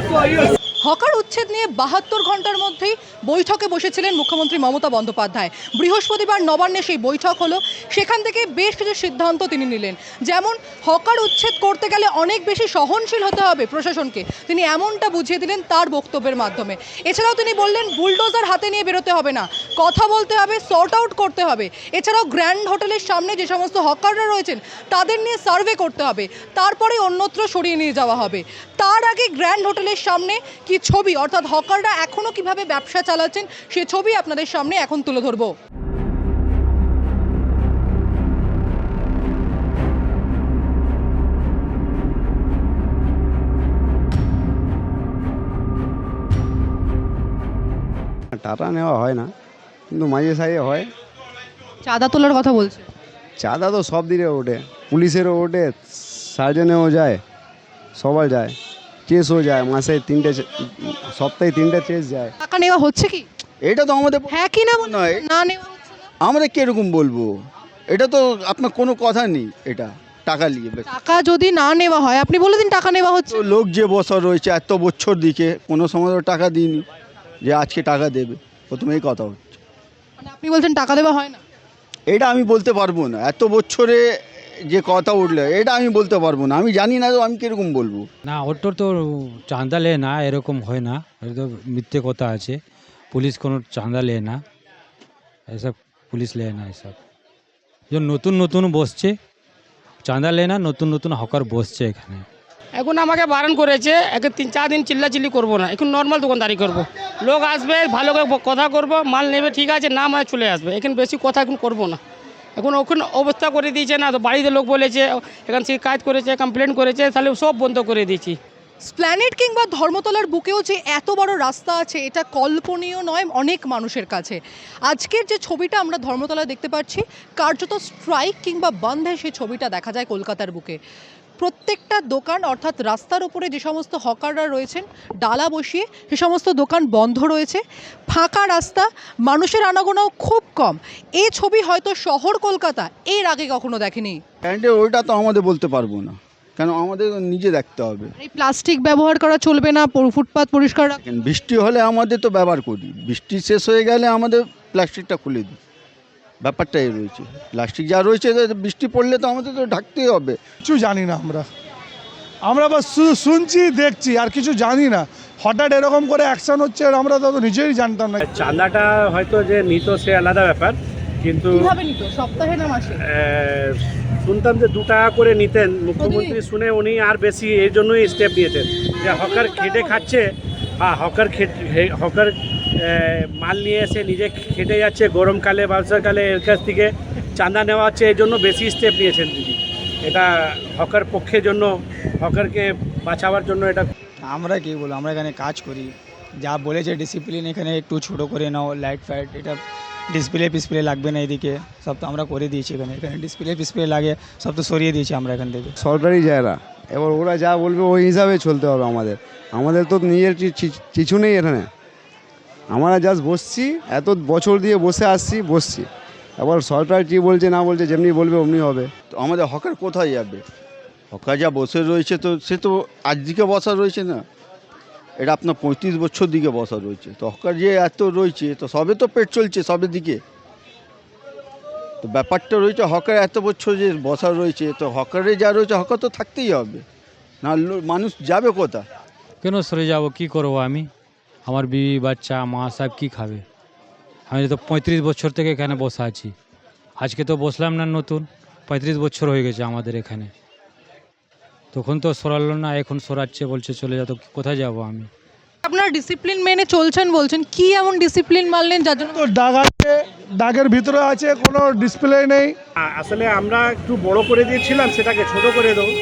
চলবে হকার উচ্ছেদ নিয়ে বাহাত্তর ঘণ্টার মধ্যেই বৈঠকে বসেছিলেন মুখ্যমন্ত্রী মমতা বন্দ্যোপাধ্যায়। বৃহস্পতিবার নবান্নে সেই বৈঠক হলো। সেখান থেকে বেশ কিছু সিদ্ধান্ত তিনি নিলেন। যেমন, হকার উচ্ছেদ করতে গেলে অনেক বেশি সহনশীল হতে হবে প্রশাসনকে। তিনি এমনটা বুঝিয়ে দিলেন তার বক্তব্যের মাধ্যমে। এছাড়াও তিনি বললেন, বুলডোজার হাতে নিয়ে বেরোতে হবে না। কথা বলতে হবে সর্ট আউট করতে হবে। এছাড়াও গ্র্যান্ড হোটেলের সামনে যে সমস্ত হকাররা রয়েছেন, তাদের নিয়ে সার্ভে করতে হবে। তারপরে অন্যত্র সরিয়ে নিয়ে যাওয়া হবে। তার আগে গ্র্যান্ড হোটেলের সামনে কি ছবি? অর্থাৎ হকাররা এখনও কীভাবে ব্যবসা চালাচ্ছেন সে ছবি আপনাদের সামনে এখন তুলে ধরবো। টাটা নেওয়া হয় না কিন্তু মাঝে সাঝে হয়। চাঁদা তোলার কথা বলছে চাঁদা তো সব দিকে ওঠে পুলিশেরও ওঠে সার্জনেও যায় সবাই যায়। চেসও যায় মাসে তিনটে সপ্তাহে তিনটে চেস যায়। টাকা নেওয়া হচ্ছে কি? এটা তো আমাদের হ্যাঁ কি না নয়। না নেওয়া হচ্ছে না। আমরা কীরকম বলব? এটা তো আপনার কোনো কথা নেই এটা টাকা নিয়ে টাকা যদি না নেওয়া হয় আপনি বলে দিন টাকা নেওয়া হচ্ছে। তো লোক যে বসা রয়েছে এত বছর দিকে কোনো সময় তো টাকা দিইনি যে আজকে টাকা দেবে প্রথমে এই কথা হচ্ছে। মানে আপনি বলছেন টাকা দেওয়া হয় না। এটা আমি বলতে পারব না। এত বছরে যে কথা উঠলে এটা আমি বলতে পারব না। আমি জানি না তো আমি কীরকম বলব। না ওটার তো চাঁদা লে না এরকম হয় না। এটা তো মিথ্যে কথা আছে। পুলিশ কোনো চাঁদা লে না। এসব পুলিশ লে না এসব। যে নতুন নতুন বসছে চাঁদা লে না নতুন নতুন হকার বসছে এখানে। এখন আমাকে বারণ করেছে এখন তিন চার দিন চিল্লাচিল্লি করব না। এখন নর্মাল দোকানদারি করব। লোক আসবে ভালো করে কথা করব মাল নেবে ঠিক আছে না মানে চলে আসবে। এখন বেশি কথা এখন করব না। এখন ওখানে অবস্থা করে দিয়েছে না, তো বাড়িতে লোক বলেছে, এখান থেকে কাজ করেছে কমপ্লেন করেছে, তাহলে সব বন্ধ করে দিয়েছি। স্প্ল্যানেট কিংবা ধর্মতলার বুকেও যে এত বড় রাস্তা আছে, এটা কল্পনীয় নয় অনেক মানুষের কাছে। আজকের যে ছবিটা আমরা ধর্মতলায় দেখতে পাচ্ছি, কার্যত স্ট্রাইক কিংবা বন্ধে সেই ছবিটা দেখা যায় কলকাতার বুকে। প্রত্যেকটা দোকান অর্থাৎ রাস্তার উপরে যে সমস্ত হকাররা রয়েছেন ডালা বসিয়ে সে সমস্ত দোকান বন্ধ রয়েছে। ফাঁকা রাস্তা মানুষের আনাগোনাও খুব কম। এই ছবি হয়তো শহর কলকাতা এর আগে কখনো দেখেনি। ওইটা তো আমাদের বলতে পারব না কেন আমাদের নিজে দেখতে হবে। এই প্লাস্টিক ব্যবহার করা চলবে না ফুটপাত পরিষ্কার বৃষ্টি হলে আমাদের তো ব্যবহার করি। বৃষ্টি শেষ হয়ে গেলে আমাদের প্লাস্টিকটা খুলে দিই। ব্যাপারটা এই রয়েছে। প্লাস্টিক যা রয়েছে বৃষ্টি পড়লে তো আমাদের তো ঢাকতেই হবে। কিছু জানি না আমরা। আমরা বাস শুধু শুনছি দেখছি আর কিছু জানি না। হঠাৎ এরকম করে অ্যাকশন হচ্ছে আর আমরা তো নিজেই জানতাম না। চাঁদাটা হয়তো যে নিত সে আলাদা ব্যাপার কিন্তু সপ্তাহে না মাসে? শুনতাম যে দু টাকা করে নিতেন। মুখ্যমন্ত্রী শুনে উনি আর বেশি এই জন্যই স্টেপ নিয়েছেন যে হকার খেটে খাচ্ছে হ্যাঁ হকার হকার মাল নিয়ে এসে নিজে খেটে যাচ্ছে গরমকালে বর্ষাকালে এর কাছ থেকে চাঁদা নেওয়া হচ্ছে এই জন্য বেশি স্টেপ নিয়েছেন দিদি এটা হকার পক্ষের জন্য, হকারকে বাঁচাবার জন্য এটা আমরা কি বলব, আমরা এখানে কাজ করি। যা বলেছে ডিসিপ্লিন এখানে একটু ছোটো করে নাও লাইট ফাইট এটা ডিসপ্লে ফিসপ্লে লাগবে না এদিকে। সব তো আমরা করে দিয়েছি এখানে। এখানে ডিসপ্লে ফিসপ্লে লাগে সব তো সরিয়ে দিয়েছি আমরা এখান থেকে। সরকারি জায়গা। এবার ওরা যা বলবে ওই হিসাবে চলতে হবে আমাদের। আমাদের তো নিজের কিছু নেই এখানে। আমরা জাস্ট বসছি এত বছর দিয়ে বসে আসছি বসছি। এবার সরকার কী বলছে না বলছে যেমনি বলবে অমনি হবে। তো আমাদের হকার কোথায় যাবে? হকার যা বসে রয়েছে তো সে তো আজ দিকে বসা রয়েছে না? এটা আপনার পঁয়ত্রিশ বছর দিকে বসা রয়েছে। তো হকার যে এত রয়েছে, তো সবে তো পেট চলছে সবের দিকে। তো ব্যাপারটা রয়েছে হকার এত বছর যে বসা রয়েছে, তো হকারে যা রয়েছে, হকার তো থাকতেই হবে। না, মানুষ যাবে কোথা কেন সরে যাব? কি করব আমি? আমার বিবি, বাচ্চা, মা সব কী খাবে? আমি তো পঁয়ত্রিশ বছর থেকে এখানে বসে আছি। আজকে তো বসলাম না নতুন। পঁয়ত্রিশ বছর হয়ে গেছে আমাদের এখানে। তখন তো সরালো না এখন সরাচ্ছে বলছে চলে যাও তো কোথায় যাব আমি? আপনারা ডিসিপ্লিন মেনে চলছেন বলছেন কি এমন ডিসিপ্লিন মানলেন যার জন্য তো দাগ আছে দাগের ভিতরে আছে কোনো ডিসপ্লে নেই। আসলে আমরা একটু বড় করে দিয়েছিলাম সেটাকে ছোট করে দেবো।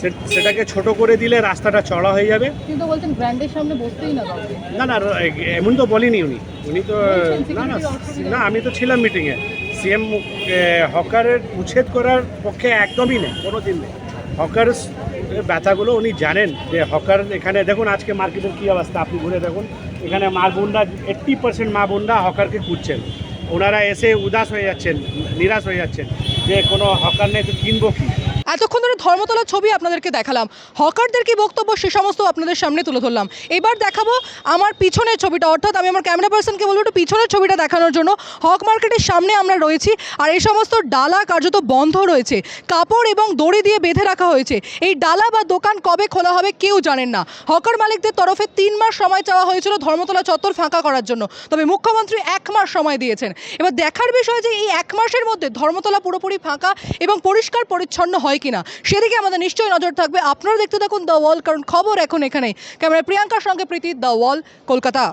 সে- সেটাকে ছোট করে দিলে রাস্তাটা চড়া হয়ে যাবে। কিন্তু বলছেন ব্র্যান্ডের সামনে বসতেই না না না এমন তো বলিনি উনি। উনি তো না না না আমি তো ছিলাম মিটিংয়ে সিএম হকারের উচ্ছেদ করার পক্ষে একদমই নেই কোনো দিন নেই। হকার ব্যথাগুলো উনি জানেন যে হকার এখানে, দেখুন আজকে মার্কেটের কী অবস্থা, আপনি ঘুরে দেখুন। এখানে মা বোনরা এইট্টি পার্সেন্ট মা বোনরা হকারকে খুঁজছেন। ওনারা এসে উদাস হয়ে যাচ্ছেন, নিরাশ হয়ে যাচ্ছেন যে কোনো হকার নেই তো কিনবো কি? এতক্ষণ ধরে ধর্মতলার ছবি আপনাদেরকে দেখালাম। হকারদের কি বক্তব্য সে সমস্ত আপনাদের সামনে তুলে ধরলাম। এবার দেখাবো আমার পিছনের ছবিটা। অর্থাৎ আমি আমার ক্যামেরা পার্সনকে বলব একটু পিছনের ছবিটা দেখানোর জন্য। হক মার্কেটের সামনে আমরা রয়েছি আর এই সমস্ত ডালা কার্যত বন্ধ রয়েছে। কাপড় এবং দড়ি দিয়ে বেঁধে রাখা হয়েছে। এই ডালা বা দোকান কবে খোলা হবে কেউ জানেন না। হকার মালিকদের তরফে তিন মাস সময় চাওয়া হয়েছিল ধর্মতলা চত্বর ফাঁকা করার জন্য। তবে মুখ্যমন্ত্রী এক মাস সময় দিয়েছেন। এবার দেখার বিষয় যে এই এক মাসের মধ্যে ধর্মতলা পুরোপুরি ফাঁকা এবং পরিষ্কার পরিচ্ছন্ন হয় কিনা সেদিকে আমাদের নিশ্চয়ই নজর থাকবে। আপনারা দেখতে থাকুন দ্য ওয়াল কারণ খবর এখন এখানে ক্যামেরায় প্রিয়াঙ্কার সঙ্গে প্রীতি দ্য ওয়াল কলকাতা।